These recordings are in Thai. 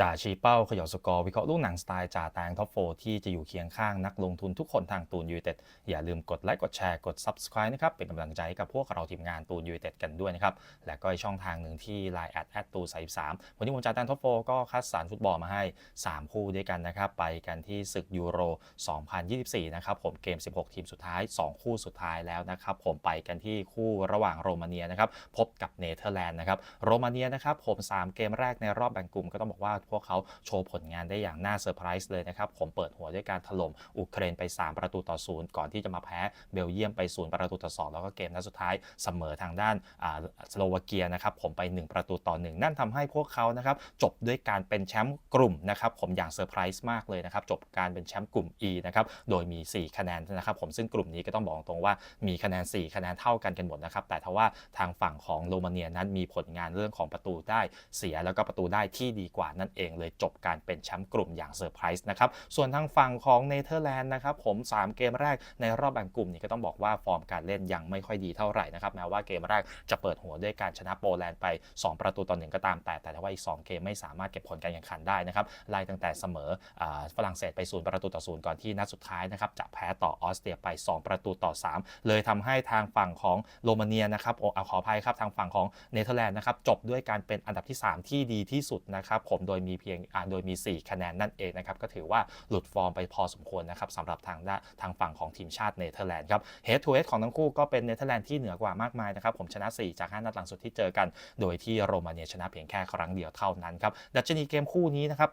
จ่าชี้เป้าเขย่าสกอร์วิเคราะห์ลูกหนังสไตล์จ่าแตงท็อปโฟที่จะอยู่เคียงข้างนักลงทุนทุกคนทางตูนยูเต็ดอย่าลืมกดไลค์กดแชร์กด Subscribe นะครับ เป็นกำลังใจให้กับพวกเราทีมงานตูนยูเต็ดกันด้วยนะครับ และก็ช่องทางหนึ่งที่ Line แอดแอดตูสายสามวันนี้ผมจ่าแตงท็อปโฟก็คัดสรรฟุตบอลมาให้ 3 คู่ด้วยกันนะครับ ไปกันที่ศึกยูโร 2024 นะครับผมเกม 16 ทีมสุดท้าย 2 คู่สุดท้ายแล้วนะครับผมไปกันที่คู่ระหว่างโรมาเนียนะครับพบกับเนเธอร์แลนด์นะครับโรมาเนียนะครับผม 3 เกมแรกในรอบแบ่งกลุ่มก็ต้องบอกว่าพวกเขาโชว์ผลงานได้อย่างน่าเซอร์ไพรส์เลยนะครับ ผมเปิดหัวด้วยการถล่มอุเครนไป 3 ประตูต่อศูนย์ก่อนที่จะมาแพ้เบลเยียมไป0ประตูต่อ2แล้วก็เกมนัดสุดท้ายเสมอทางด้านสโลวาเกียนะครับผมไป 1 ประตูต่อ 1 นั่นทำให้พวกเขานะครับจบด้วยการเป็นแชมป์กลุ่มนะครับผมอย่างเซอร์ไพรส์มากเลยนะครับจบการเป็นแชมป์กลุ่ม E นะครับโดยมี 4 คะแนนนะครับผมซึ่งกลุ่มนี้ก็ต้องบอกตรงว่ามีคะแนน 4 คะแนนเท่ากันกันหมดนะครับแต่ทว่าทางฝั่งของโรมาเนียนั้นมีผลงานเรื่องของประตูได้เสียแล้วก็ประตูได้ที่ดีกว่านั่นเองเลยจบการเป็นแชมป์กลุ่มอย่างเซอร์ไพรส์นะครับ ส่วนทางฝั่งของเนเธอร์แลนด์นะครับผม 3 เกมแรกในรอบแบ่งกลุ่มนี่ก็ต้องบอกว่าฟอร์มการเล่นยังไม่ค่อยดีเท่าไหร่นะครับแม้ว่าเกมแรกจะเปิดหัวด้วยการชนะโปแลนด์ไป 2 ประตูต่อหนึ่งก็ตามแต่แต่ว่าอีก 2 เกมไม่สามารถเก็บผลการแข่งขันได้นะครับไล่ตั้งแต่เสมอฝรั่งเศสไปศูนย์ประตูต่อศูนย์ก่อนที่นัดสุดท้ายนะครับจะแพ้ต่อออสเตรียไป 2 ประตูต่อ 3 เลยทำให้ทางฝั่งของโรมาเนียนะครับโอ้ขออภัยครับทางฝั่งของเนเธอร์แลนด์นะครับจบด้วยการเป็นอันดับที่ 3 ที่ดีที่สุดนะครับผมโดยมีเพียงโดยมี 4 คะแนนนั่นเองนะครับก็ถือว่าหลุดฟอร์มไปพอสมควรนะครับสำหรับทางด้านทางฝั่งของทีมชาติเนเธอร์แลนด์ครับเฮดทูเฮดของทั้งคู่ก็เป็นเนเธอร์แลนด์ที่เหนือกว่ามากมายนะครับผมชนะ 4 จาก 5 นัดหลังสุดที่เจอกัน โดยที่โรมาเนียชนะเพียงแค่ครั้งเดียวเท่านั้นครับดัชนีเกมคู่นี้นะครับ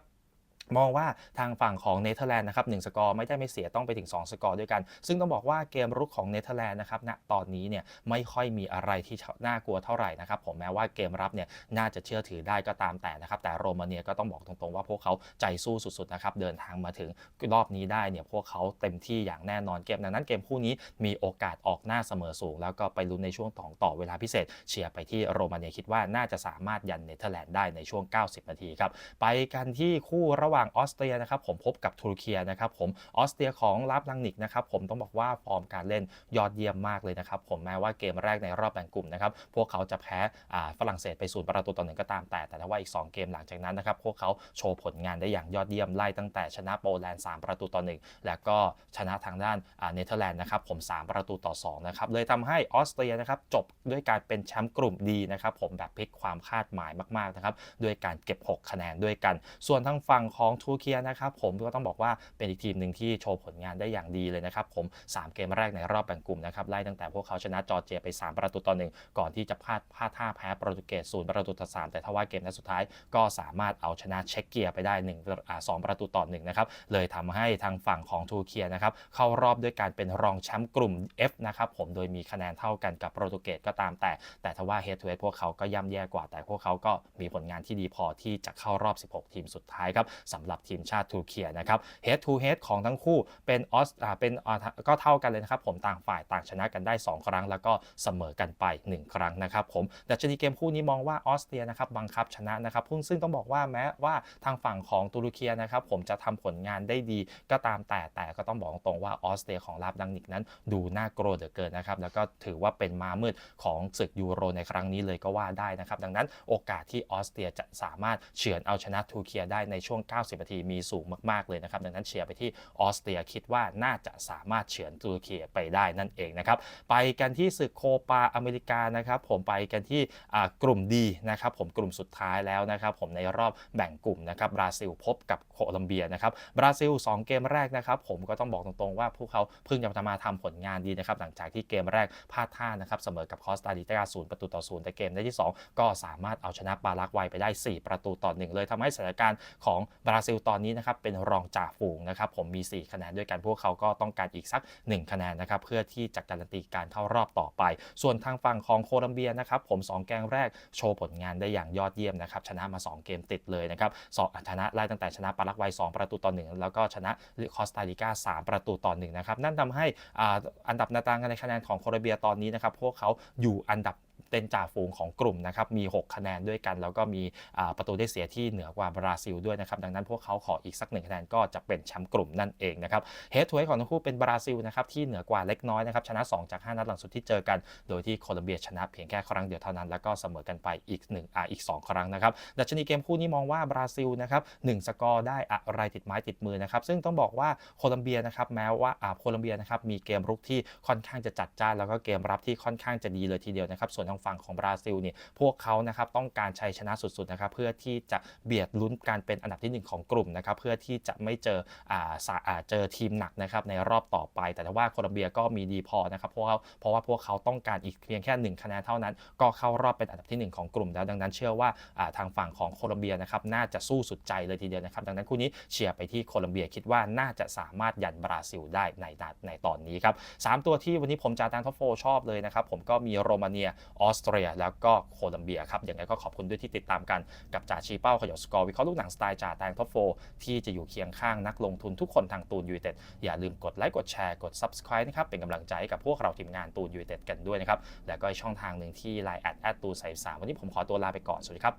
มองว่าทางฝั่งของเนเธอร์แลนด์นะครับหสกอร์ไม่ได้ไม่เสียต้องไปถึง 2 สกอร์ด้วยกัน ซึ่งต้องบอกว่าเกมรุกของเนเธอร์แลนด์นะครับณตอนนี้เนี่ยไม่ค่อยมีอะไรที่น่ากลัวเท่าไหร่นะครับผมแม้ว่าเกมรับเนี่ยน่าจะเชื่อถือได้ก็ตามแต่นะครับแต่โรมาเนียก็ต้องบอกตรงๆว่าพวกเขาใจสู้สุดๆนะครับเดินทางมาถึงรอบนี้ได้เนี่ยพวกเขาเต็มที่อย่างแน่นอนเกมดังนั้นเกมคู่นี้มีโอกาสออกหน้าเสมอสูง แล้วก็ไปลุ้นในช่วงต่อต่อเวลาพิเศษ เชียร์ไปที่โรมาเนียคิดว่าน่าจะสามารถยันเนเธอร์แลนด์ได้ในช่วง 90 นาทีครับไปกันที่คู่ระหว่างออสเตรียนะครับผมพบกับตุรกีนะครับผมออสเตรียของลาบลังนิกนะครับผมต้องบอกว่าฟอร์มการเล่นยอดเยี่ยมมากเลยนะครับผมแม้ว่าเกมแรกในรอบแบ่งกลุ่มนะครับพวกเขาจะแพ้ฝรั่งเศสไปศูนย์ประตูต่อหนึ่งก็ตามแต่แต่ว่าอีก 2 เกมหลังจากนั้นนะครับพวกเขาโชว์ผลงานได้อย่างยอดเยี่ยมไล่ตั้งแต่ชนะโปแลนด์3ประตูต่อ1แล้วก็ชนะทางด้านเนเธอร์แลนด์นะครับผม 3 ประตูต่อ2นะครับเลยทำให้ออสเตรียนะครับจบด้วยการเป็นแชมป์กลุ่มดีนะครับผมแบบพลิกความคาดหมายมากๆนะครับด้วยการเก็บ 6 คะแนนด้วยกัน ส่วนทางฝั่งของทูเคียนะครับผมก็ต้องบอกว่าเป็นอีกทีมหนึ่งที่โชว์ผลงานได้อย่างดีเลยนะครับผม 3 เกมแรกในรอบแบ่งกลุ่มนะครับไล่ตั้งแต่พวกเขาชนะจอร์เจียไป 3 ประตูต่อหนึ่งก่อนที่จะพลาดพลาดท่าแพ้โปรตุเกสศูนย์ประตูต่อสามแต่ถ้าว่าเกมนัดสุดท้ายก็สามารถเอาชนะเช็กเกียไปได้1อ่า2ประตูต่อ1นะครับเลยทำให้ทางฝั่งของทูเคียนะครับเข้ารอบด้วยการเป็นรองแชมป์กลุ่ม F นะครับผมโดยมีคะแนนเท่ากันกับโปรตุเกสก็ตามแต่ แต่ถ้าว่าเฮดทูเฮดพวกเขาก็ย่ำแย่กว่าแต่พวกเขาก็มีผลงานที่ดีพอที่จะเข้ารอบ 16 ทีมสุดท้ายครับสำหรับทีมชาติทูเคียนะครับเฮดทูเฮดของทั้งคู่เป็นออสเป็นก็เท่ากันเลยนะครับผมต่างฝ่ายต่างชนะกันได้ 2 ครั้ง แล้วก็เสมอกันไป 1 ครั้งนะครับผมดัชนีเกมคู่นี้มองว่าออสเตรียนะครับบังคับชนะนะครับซึ่งต้องบอกว่าแม้ว่าทางฝั่งของตุรกีนะครับผมจะทำผลงานได้ดีก็ตามแต่แต่ก็ต้องบอกตรงว่าออสเตรียของลาบดังนิกนั้น ดูน่ากลัวเหลือเกินนะครับแล้วก็ถือว่าเป็นมามืดของศึกยูโรในครั้งนี้เลยก็ว่าได้นะครับดังนั้นโอกาสที่ออสเตรียจะสามารถเฉือนเอาชนะทูเคียได้ในช่วง90 นาทีมีสูงมากๆเลยนะครับ ดังนั้นเชียร์ไปที่ออสเตรียคิดว่าน่าจะสามารถเฉือนตุรกีไปได้นั่นเองนะครับ ไปกันที่ศึกโคปาอเมริกานะครับ ผมไปกันที่กลุ่มดีนะครับผมกลุ่มสุดท้ายแล้วนะครับผมในรอบแบ่งกลุ่มนะครับบราซิลพบกับโคลัมเบียนะครับบราซิล 2 เกมแรกนะครับผมก็ต้องบอกตรงๆว่าพวกเขาเพิ่งจะมาทำผลงานดีนะครับหลังจากที่เกมแรกพลาดท่านะครับเสมอกับคอสตาริกาศูนย์ประตูต่อศูนย์แต่เกมในที่ 2 ก็สามารถเอาชนะปารักวัยไปได้ 4 ประตูต่อหนึ่งเลยทำให้สถานการณ์ของบราซิลตอนนี้นะครับเป็นรองจ่าฝูงนะครับผมมี 4 คะแนนด้วยกันพวกเขาก็ต้องการอีกสัก 1 คะแนนนะครับเพื่อที่จะการันตีการเข้ารอบต่อไป ส่วนทางฝั่งของโคลัมเบียนะครับผม 2 แกงแรกโชว์ผลงานได้อย่างยอดเยี่ยมนะครับชนะมา 2 เกมติดเลยนะครับสองชนะไล่ตั้งแต่ชนะปารักวัย 2 ประตูต่อ 1 แล้วก็ชนะคอสตาริกา 3 ประตูต่อ 1 นะครับ นั่นทำให้อันดับนาตางในคะแนนของโคลัมเบียตอนนี้นะครับพวกเขาอยู่อันดับ เป็นจ่าฝูงของกลุ่มนะครับมี 6 คะแนนด้วยกัน แล้วก็มีประตูได้เสียที่เหนือกว่าบราซิลด้วยนะครับดังนั้นพวกเขาขออีกสักหนึ่งคะแนนก็จะเป็นแชมป์กลุ่มนั่นเองนะครับเฮดทูเฮดของทั้งคู่เป็นบราซิลนะครับที่เหนือกว่าเล็กน้อยนะครับชนะ 2 จาก 5 นัดหลังสุดที่เจอกัน โดยที่โคลอมเบียชนะเพียงแค่ครั้งเดียวเท่านั้น แล้วก็เสมอกันไปอีก1อ่าอีก 2 ครั้งนะครับดัชนีเกมคู่นี้มองว่าบราซิลนะครับหนึ่งสกอร์ได้อะไรติดไม้ติดมือนะครับซึ่งต้องบอกว่าโคลอมเบียนะครับแม้ว่าอ่าโคลอมเบียนะครับมีเกมรุกที่ค่อนข้างจะจัดจ้านแล้วก็เกมรับที่ค่อนข้างจะดีเลยทีเดียวนะครับส่วนทางฝั่งของบราซิลเนี่ยพวกเขานะครับต้องการชัยชนะสุดๆนะครับเพื่อที่จะเบียดลุ้นการเป็นอันดับทีหนึ่งของกลุ่มนะครับเพื่อที่จะไม่เจออ่าสาเจอทีมหนักนะครับในรอบต่อไป แต่ว่าโคลอมเบียก็มีดีพอนะครับเพราะว่าเพราะว่าพวกเขาต้องการอีกเพียงแค่หนึ่งคะแนนเท่านั้น ก็เข้ารอบเป็นอันดับทีหนึ่งของกลุ่มแล้วดังนั้นเชื่อว่าอ่าทางฝั่งของโคลอมเบียนะครับน่าจะสู้สุดใจเลยทีเดียวนะครับดังนั้นคู่นี้เชียร์ไปที่โคลอมเบียคิดว่าน่าจะสามารถยันบราซิลได้ในนัดในตอนนี้ครับสามตัวที่วันนี้ผมจาตามท็อปโฟชอบเลยนะครับผมก็มีโรมาเนียออสอสเตรีย แล้วก็โคลอมเบียครับอย่างไรก็ขอบคุณด้วยที่ติดตามกันกับจ่าชีเป้าขยอสกอร์วิเคราะห์ลูกหนังสไตล์จ่าแตงท็อปโฟที่จะอยู่เคียงข้างนักลงทุนทุกคนทางตูนยูเต็ดอย่าลืมกดไลค์กดแชร์กด subscribe นะครับเป็นกำลังใจให้กับพวกเราทีมงานตูนยูเต็ดกันด้วยนะครับแล้วก็ช่องทางหนึ่งที่ไลน์แอดแอดตูนใส่สามวันนี้ผมขอตัวลาไปก่อนสวัสดีครับ